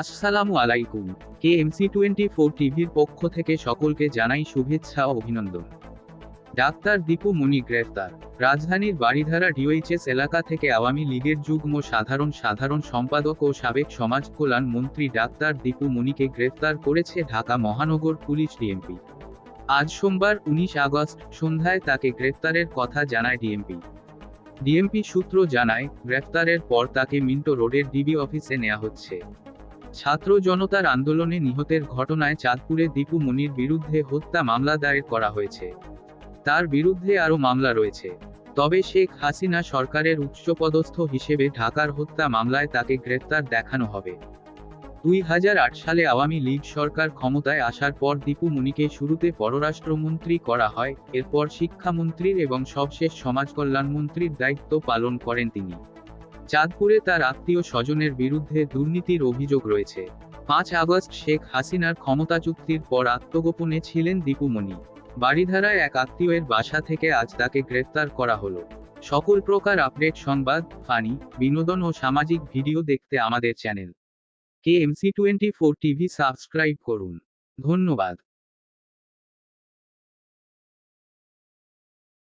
আসসালামু আলাইকুম কে MC twenty four টিভির পক্ষ থেকে সকলকে জানাই শুভেচ্ছা ও অভিনন্দন। ডাক্তার দীপু মনি গ্রেফতার, রাজধানীর বাড়িধারা ডিওএইচএস এলাকা থেকে আওয়ামী লীগের যুগ্ম সাধারণ সাধারণ সম্পাদক ও সাবেক সমাজ কল্যাণ মন্ত্রী ডাক্তার দীপু মনিকে গ্রেফতার করেছে ঢাকা মহানগর পুলিশ ডিএমপি। আজ সোমবার উনিশ আগস্ট সন্ধ্যায় তাকে গ্রেফতারের কথা জানায় ডিএমপি। ডিএমপি সূত্র জানায়, গ্রেফতারের পর তাকে মিন্টো রোডের ডিবি অফিসে নেওয়া হচ্ছে। ছাত্র জনতার আন্দোলনে নিহতের ঘটনায় চাঁদপুরে দীপু মনির বিরুদ্ধে হত্যা মামলা দায়ের করা হয়েছে। তার বিরুদ্ধে আরও মামলা রয়েছে। তবে শেখ হাসিনা সরকারের উচ্চপদস্থ হিসেবে ঢাকার হত্যা মামলায় তাকে গ্রেফতার দেখানো হবে। দুই হাজার আট সালে আওয়ামী লীগ সরকার ক্ষমতায় আসার পর দীপু মুনিকে শুরুতে পররাষ্ট্রমন্ত্রী করা হয়, এরপর শিক্ষামন্ত্রীর এবং সবশেষ সমাজকল্যাণমন্ত্রীর দায়িত্ব পালন করেন তিনি। চাঁদপুরে তার আত্মীয় স্বজনের বিরুদ্ধে দুর্নীতির অভিযোগ রয়েছে। পাঁচ আগস্ট শেখ হাসিনার ক্ষমতা চুক্তির পর আত্মগোপনে ছিলেন দীপুমণি বাড়িধারায় এক আত্মীয়ের বাসা থেকে আজ তাকে গ্রেফতার করা হলো। সকল প্রকার আপডেট সংবাদ, ফানি, বিনোদন ও সামাজিক ভিডিও দেখতে আমাদের channel. K MC twenty four TV subscribe করুন। ধন্যবাদ।